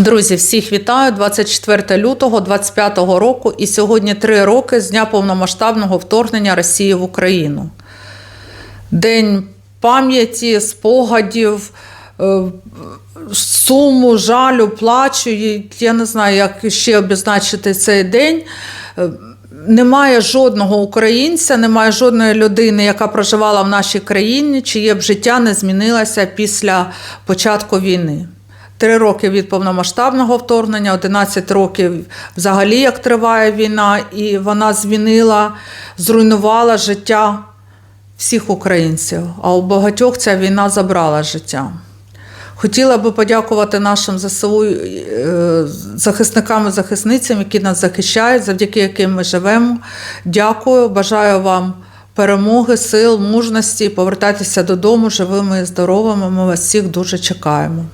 Друзі, всіх вітаю 24 лютого 25 року. І сьогодні три роки з дня повномасштабного вторгнення Росії в Україну. День пам'яті, спогадів, е, суму, жалю, плачу. Я не знаю, як ще обізначити цей день. Е, Немає жодного українця, немає жодної людини, яка проживала в нашій країні, чиє б життя не змінилося після початку війни. Три роки від повномасштабного вторгнення, 11 років взагалі як триває війна, і вона змінила, зруйнувала життя всіх українців. А у багатьох ця війна забрала життя. Хотіла би подякувати нашим ЗСУ е, захисникам і захисницям, які нас захищають, завдяки яким ми живемо. Дякую, бажаю вам перемоги, сил, мужності, повертайтеся додому живими і здоровими. Ми вас всіх дуже чекаємо.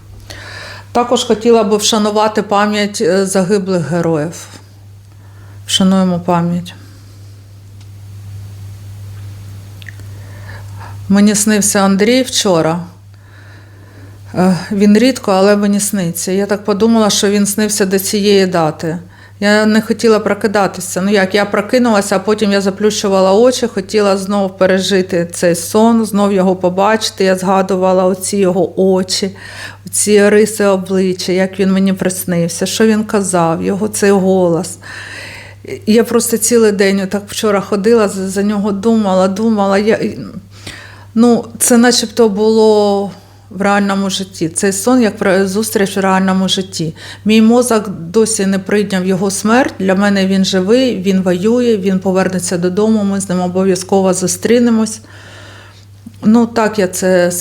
Також хотіла би вшанувати пам'ять е, загиблих героїв. Вшануємо пам'ять. Мені снився Андрій вчора. Е, Він рідко, але мені сниться. Я так подумала, що він снився до цієї дати. Я не хотіла прокидатися. Ну як, я прокинулася, а потім я заплющувала очі, хотіла знов пережити цей сон, знов його побачити. Я згадувала оці його очі, ці риси обличчя, як він мені приснився, що він казав, його цей голос. Я просто цілий день так вчора ходила, за нього думала, думала. Я, ну, це начебто було в реальному житті. Цей сон як зустріч в реальному житті. Мій мозок досі не прийняв його смерть. Для мене він живий, він воює, він повернеться додому. Ми з ним обов'язково зустрінемось. Ну, так я це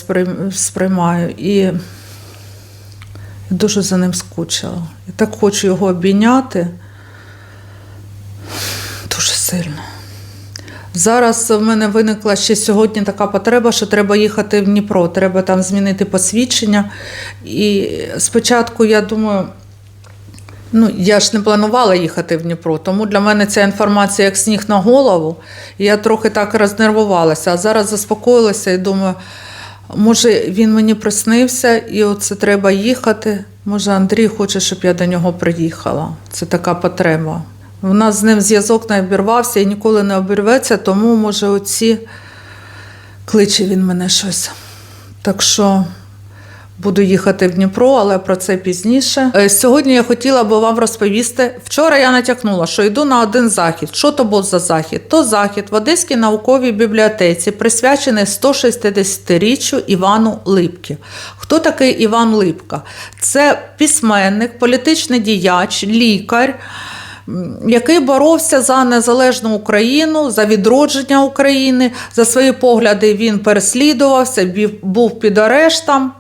сприймаю. І дуже за ним скучила. Я так хочу його обійняти. Дуже сильно. Зараз в мене виникла ще сьогодні така потреба, що треба їхати в Дніпро, треба там змінити посвідчення. І спочатку я думаю, ну я ж не планувала їхати в Дніпро, тому для мене ця інформація як сніг на голову. Я трохи так рознервувалася, а зараз заспокоїлася і думаю, може він мені приснився, і оце треба їхати. Може, Андрій хоче, щоб я до нього приїхала. Це така потреба. У нас з ним зв'язок не обірвався і ніколи не обірветься, тому, може, оці кличе він мене щось. Так що буду їхати в Дніпро, але про це пізніше. Е, Сьогодні я хотіла би вам розповісти. Вчора я натякнула, що йду на один захід. Що то був за захід? То захід в Одеській науковій бібліотеці, присвячений 160-річчю Івану Липки. Хто такий Іван Липка? Це письменник, політичний діяч, лікар який боровся за незалежну Україну, за відродження України. За свої погляди він переслідувався, був під арештом.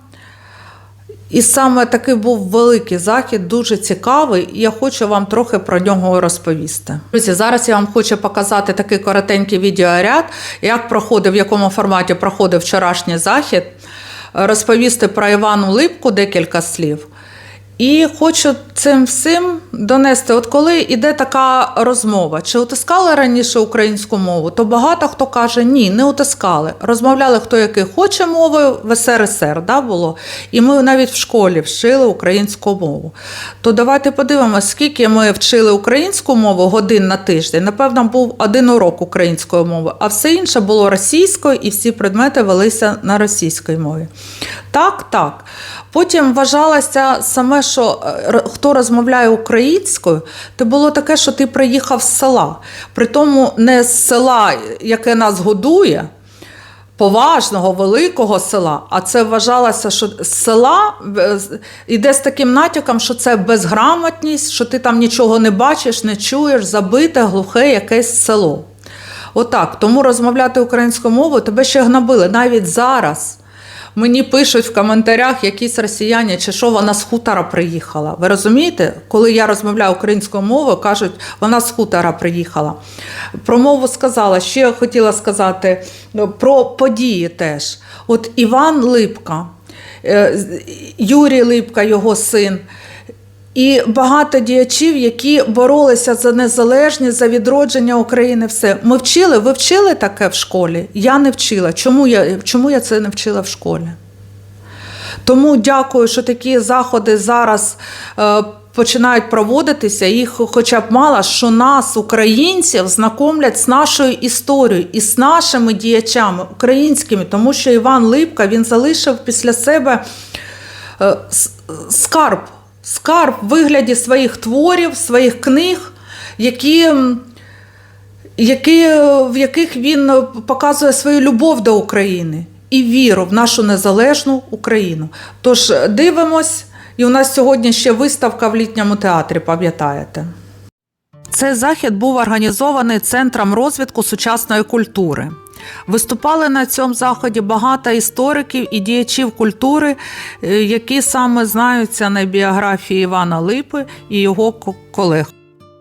І саме такий був великий захід, дуже цікавий, і я хочу вам трохи про нього розповісти. Друзі, зараз я вам хочу показати такий коротенький відеоряд, як проходив, в якому форматі проходив вчорашній захід, розповісти про Івану Липку декілька слів. І хочу цим всім донести, от коли йде така розмова, чи утискали раніше українську мову, то багато хто каже, ні, не утискали. Розмовляли хто який хоче мовою в СРСР да, було. І ми навіть в школі вчили українську мову. То давайте подивимося, скільки ми вчили українську мову годин на тиждень. Напевно, був один урок української мови, а все інше було російською, і всі предмети велися на російській мові. Так, так. Потім вважалося саме, що е, хто розмовляє українською, то було таке, що ти приїхав з села. Притому не з села, яке нас годує, поважного, великого села, а це вважалося, що з села е, іде з таким натяком, що це безграмотність, що ти там нічого не бачиш, не чуєш, забите, глухе якесь село. Отак. Тому розмовляти українською мовою тебе ще гнобили навіть зараз. Мені пишуть в коментарях якісь росіяни, чи що вона з хутора приїхала. Ви розумієте, коли я розмовляю українською мовою, кажуть, вона з хутора приїхала. Про мову сказала, ще хотіла сказати ну, про події теж. От Іван Липка, е, Юрій Липка, його син. І багато діячів, які боролися за незалежність, за відродження України. Все ми вчили. Ви вчили таке в школі? Я не вчила. Чому я, чому я це не вчила в школі? Тому дякую, що такі заходи зараз. е, Починають проводитися, їх хоча б мало, що нас, українців, знакомлять з нашою історією і з нашими діячами українськими, тому що Іван Липка він залишив після себе е, скарб, скарб в вигляді своїх творів, своїх книг, які, які, е, в яких він е, показує свою любов до України і віру в нашу незалежну Україну. Тож е, дивимось, і у нас сьогодні ще виставка в літньому театрі, пам'ятаєте? Цей захід був організований Центром розвитку сучасної культури. Виступали на цьому заході багато істориків і діячів культури, е, які саме знаються на біографії Івана Липи і його колег.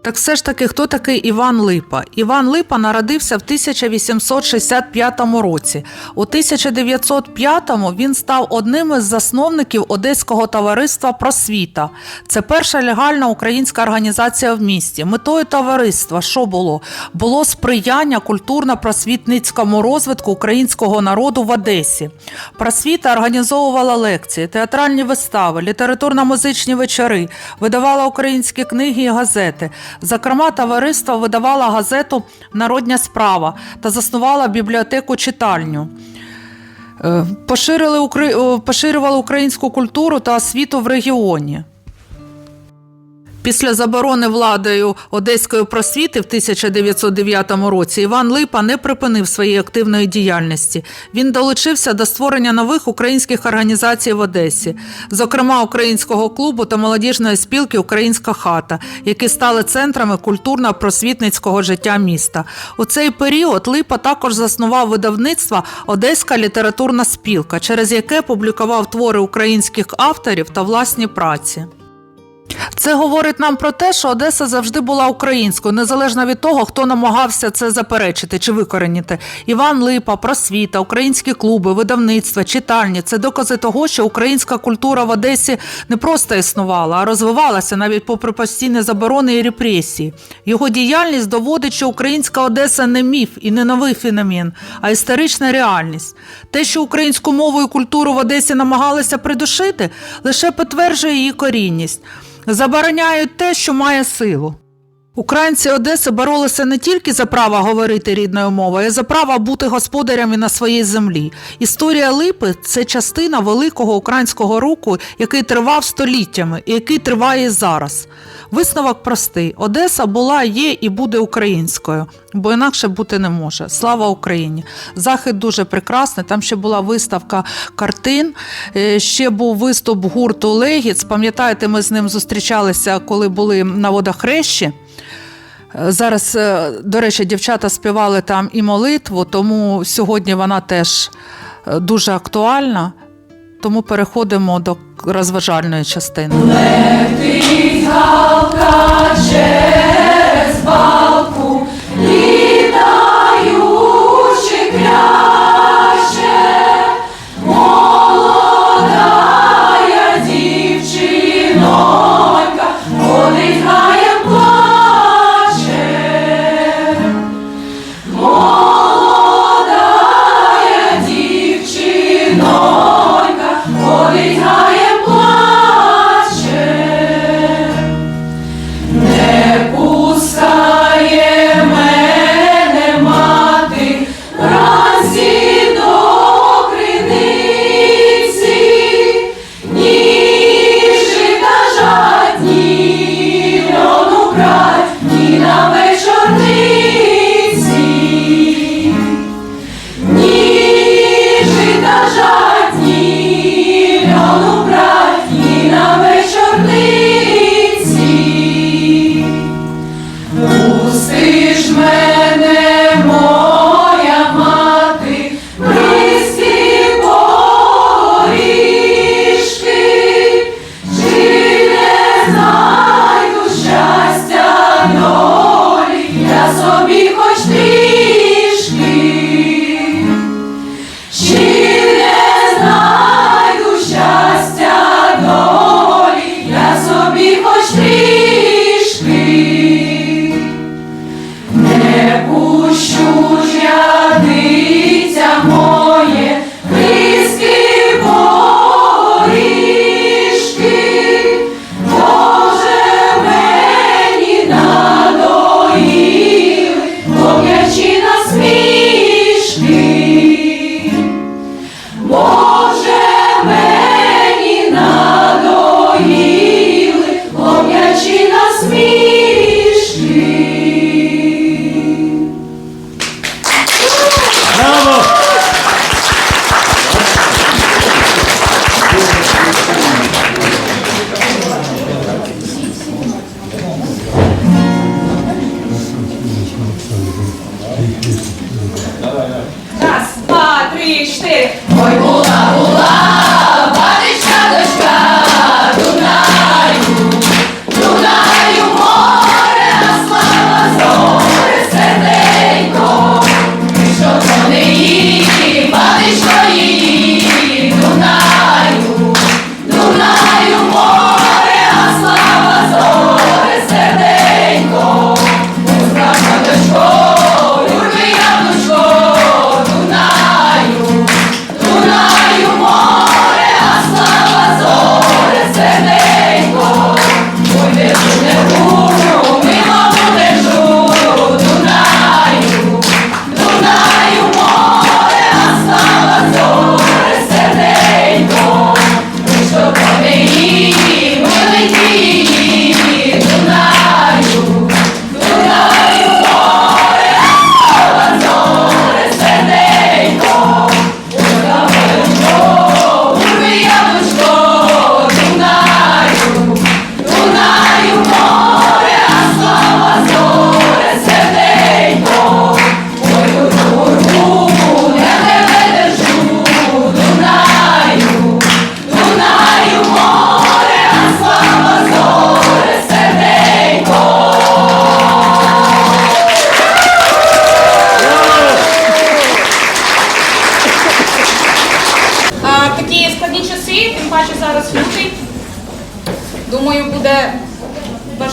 Так все ж таки, хто такий Іван Липа? Іван Липа народився в 1865 році. У 1905-му він став одним із засновників Одеського товариства Просвіта. Це перша легальна українська організація в місті. Метою товариства що було? Було сприяння культурно-просвітницькому розвитку українського народу в Одесі. Просвіта організовувала лекції, театральні вистави, літературно-музичні вечори, видавала українські книги і газети. Зокрема, товариство видавало газету Народня справа та заснувала бібліотеку читальню. Е, Поширили, поширювали українську культуру та освіту в регіоні. Після заборони владою Одеської просвіти в 1909 році Іван Липа не припинив своєї активної діяльності. Він долучився до створення нових українських організацій в Одесі, зокрема українського клубу та молодіжної спілки Українська хата, які стали центрами культурно-просвітницького життя міста. У цей період Липа також заснував видавництво Одеська літературна спілка, через яке публікував твори українських авторів та власні праці. Це говорить нам про те, що Одеса завжди була українською, незалежно від того, хто намагався це заперечити чи викоренити. Іван Липа, просвіта, українські клуби, видавництва, читальні це докази того, що українська культура в Одесі не просто існувала, а розвивалася навіть попри постійні заборони і репресії. Його діяльність доводить, що українська Одеса не міф і не новий феномен, а історична реальність. Те, що українську мову і культуру в Одесі намагалися придушити, лише підтверджує її корінність забороняють те, що має силу. Українці Одеси боролися не тільки за право говорити рідною мовою, а й за право бути господарями на своїй землі. Історія Липи це частина великого українського руху, який тривав століттями і який триває зараз. Висновок простий: Одеса була, є і буде українською, бо інакше бути не може. Слава Україні! Захід дуже прекрасний. Там ще була виставка картин, е, ще був виступ гурту Легіц. Пам'ятаєте, ми з ним зустрічалися, коли були на водохрещі. Зараз, е, до речі, дівчата співали там і молитву, тому сьогодні вона теж е, дуже актуальна. Тому переходимо до розважальної частини. Пускай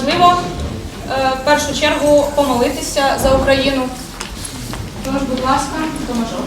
важливо е, в першу чергу помолитися за Україну. Тож, будь ласка, поможу.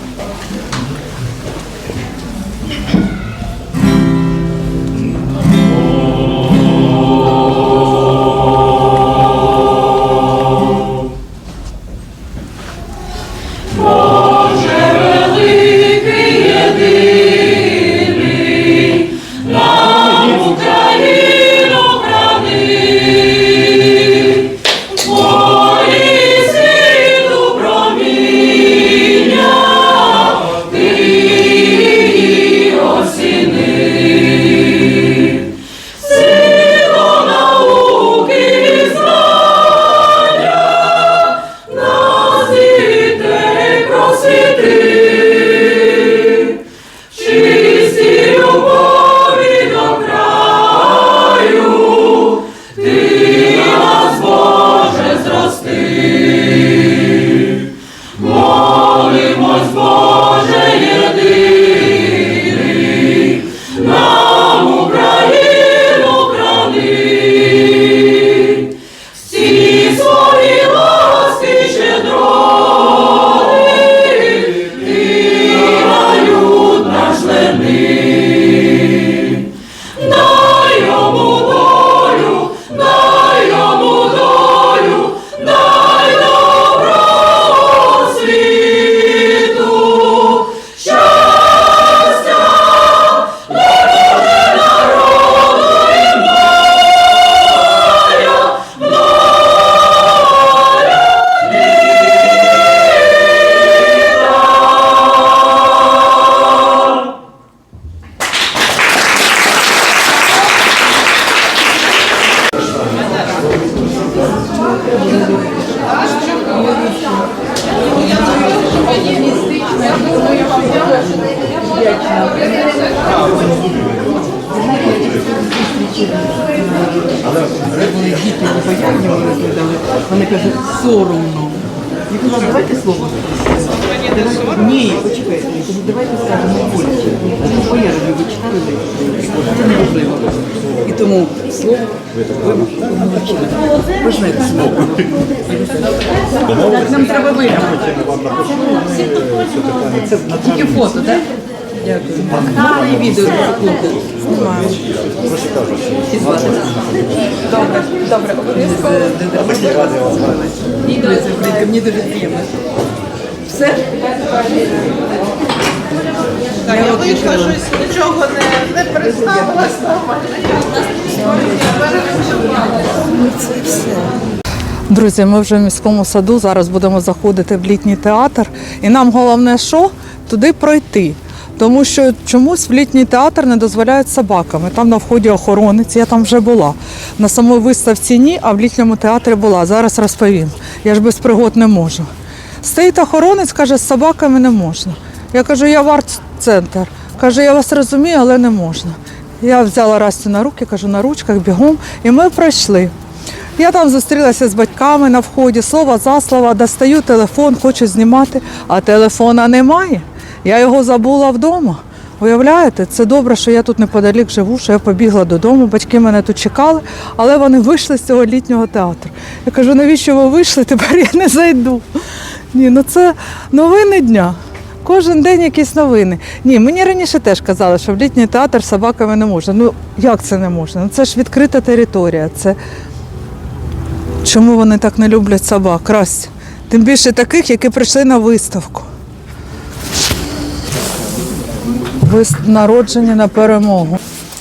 Соромно. Я кажу, давайте слово. Давайте- Ні, почекайте. Я кажу, давайте скажемо більше. Вони появи ви читали лекцію. Це неможливо. І тому слово ви помолчали. Ви ж знаєте слово. Так, нам треба виграти. Тільки фото, так? Дякую. Можна і відео секунду? Знімаємо. І звати? Добре, добре, обов'язково. Мені дуже приємно. Все? Так, я вийшла щось нічого не, не представилась Друзі, ми вже в міському саду зараз будемо заходити в літній театр, і нам головне, що туди пройти. Тому що чомусь в літній театр не дозволяють собаками. Там на вході охоронець, я там вже була. На самій виставці ні, а в літньому театрі була. Зараз розповім. Я ж без пригод не можу. Стоїть охоронець, каже, з собаками не можна. Я кажу, я в арт-центр. Каже, я вас розумію, але не можна. Я взяла Растю на руки, кажу, на ручках бігом, і ми пройшли. Я там зустрілася з батьками на вході, слово за слово, достаю телефон, хочу знімати, а телефона немає. Я його забула вдома. Уявляєте, це добре, що я тут неподалік живу, що я побігла додому, батьки мене тут чекали, але вони вийшли з цього літнього театру. Я кажу, навіщо ви вийшли? Тепер я не зайду. Ні, ну це новини дня. Кожен день якісь новини. Ні, мені раніше теж казали, що в літній театр собаками не можна. Ну як це не можна? Ну це ж відкрита територія. Це Чому вони так не люблять собак? Рась. Тим більше таких, які прийшли на виставку. Вис- Народжені на перемогу.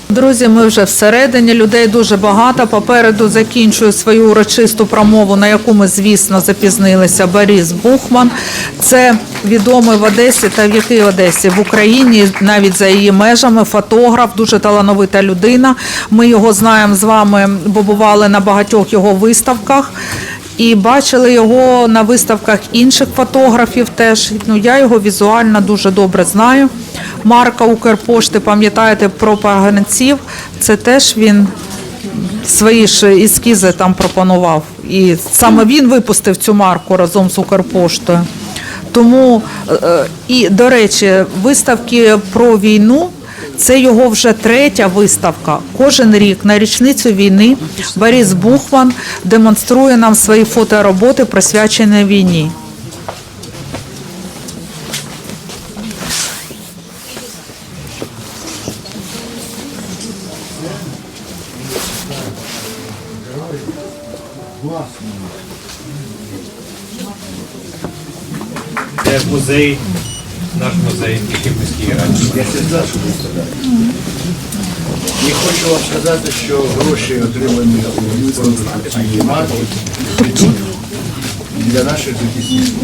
Друзі, ми вже всередині, людей дуже багато. Попереду закінчую свою урочисту промову, на яку ми, звісно, запізнилися. Борис Бухман. Це відомий в Одесі та в якій Одесі в Україні, навіть за її межами, фотограф, дуже талановита людина. Ми його знаємо з вами, бо бували на багатьох його виставках. І бачили його на виставках інших фотографів теж. Ну, я його візуально дуже добре знаю. Марка Укрпошти, пам'ятаєте, про паганців, це теж він свої ж ескізи там пропонував. І саме він випустив цю марку разом з Укрпоштою. Тому, е, і, до речі, виставки про війну. Це його вже третя виставка. Кожен рік на річницю війни Борис Бухман демонструє нам свої фотороботи, присвячені війні. Музей, наш музей, який в міській раді. Я це знаю, що ви сказали. І хочу вам сказати, що гроші, отримані у цієї марки, підуть для наших захисників.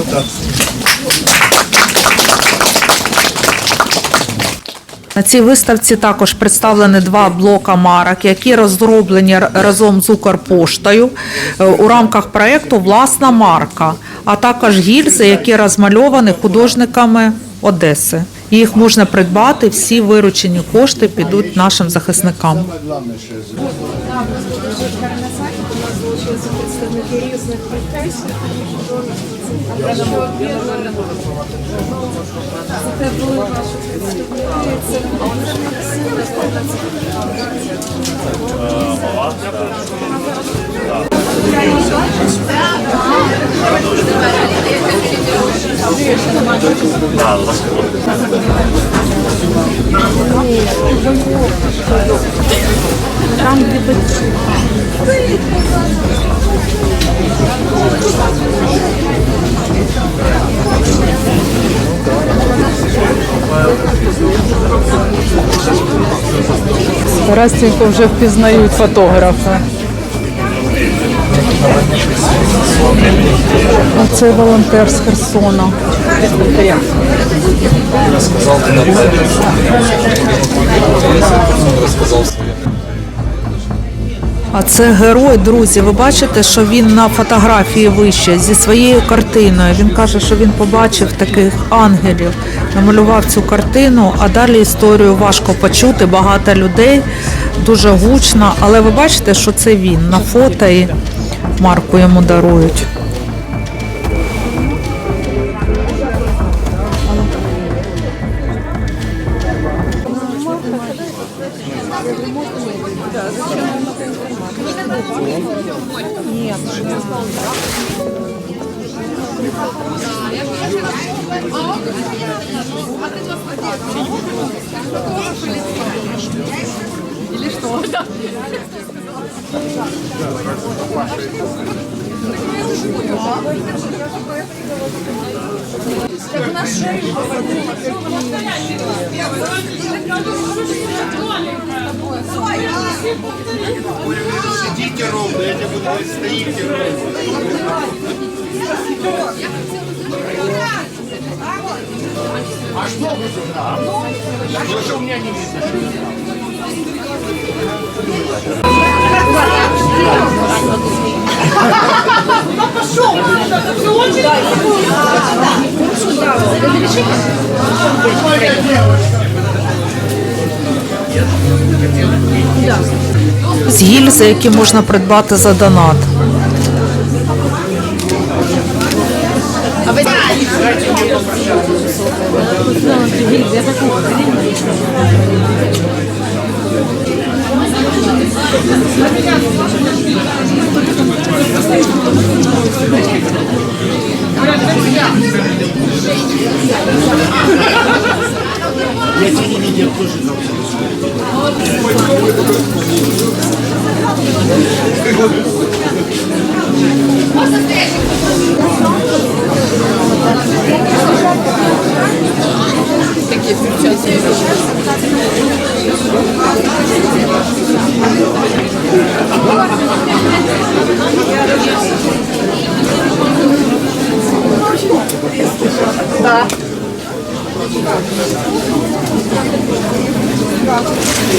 Отак. На цій виставці також представлені два блока марок, які розроблені разом з Укрпоштою е, у рамках проєкту Власна марка, а також гільзи, які розмальовані художниками Одеси. Їх можна придбати, всі виручені кошти підуть нашим захисникам. Це ваші представники. Це Тарасенко вже впізнають фотографа. Це волонтер з Херсона. А це герой, друзі. Ви бачите, що він на фотографії вище зі своєю картиною. Він каже, що він побачив таких ангелів, намалював цю картину, а далі історію важко почути. Багато людей, дуже гучно. Але ви бачите, що це він на фото і марку йому дарують. Сидите ровно, я тебе буду стоите ровно. А что вы сюда? А что у меня не видно? З гільзи, які можна придбати за донат. Peki, Türkçe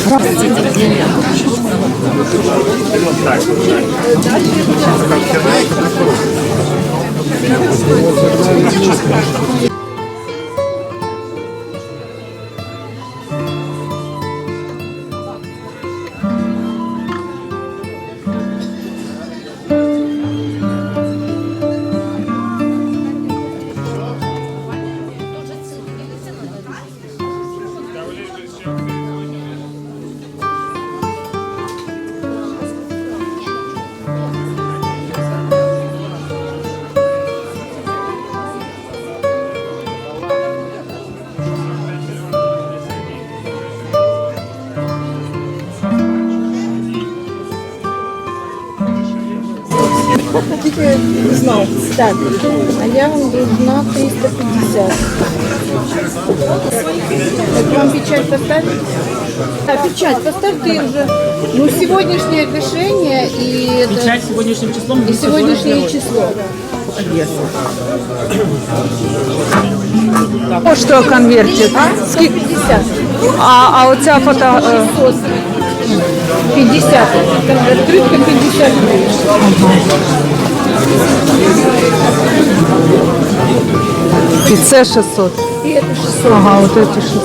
Здравствуйте. Так, а я вам должна 350. Так вам печать поставить? Да, печать поставь ты уже. Ну, сегодняшнее решение и... Печать Сегодняшнім числом и сегодняшнее число. Коштує конвертик. Скільки? 50. А, а оця фото. е, 50. Открытка 50 гривен. І це 600. И это 600. Ага, от це 600.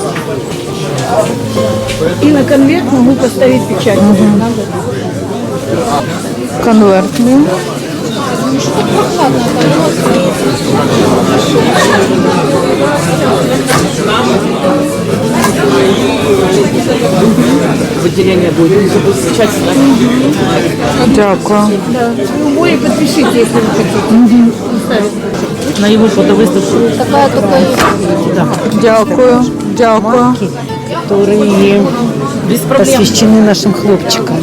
И на конверт могу поставить печать. Надо. Конверт. ну. Відділення буде. Печать сюди. Дякую. Да. Ну, более подпишите, если вы хотите. Поставить. На його фотовиставку. Такая только есть. Дякую. Дякую. которые посвящены нашим хлопчикам.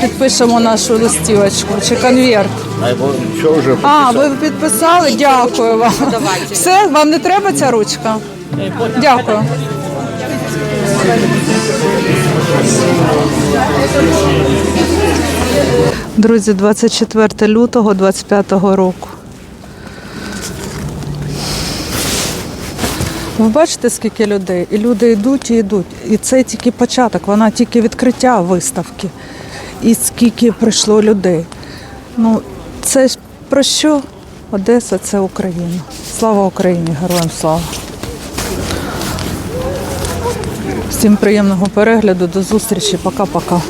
Підпишемо нашу листівочку чи конверт. А його що вже А, ви підписали? Дякую вам. Все, вам не треба ця ручка? Дякую. Друзі, 24 лютого 25 року. Ви бачите, скільки людей? І люди йдуть і йдуть. І це тільки початок, вона тільки відкриття виставки. І скільки прийшло людей. Ну, це ж про що? Одеса це Україна. Слава Україні, героям слава. Всім приємного перегляду, до зустрічі, пока-пока.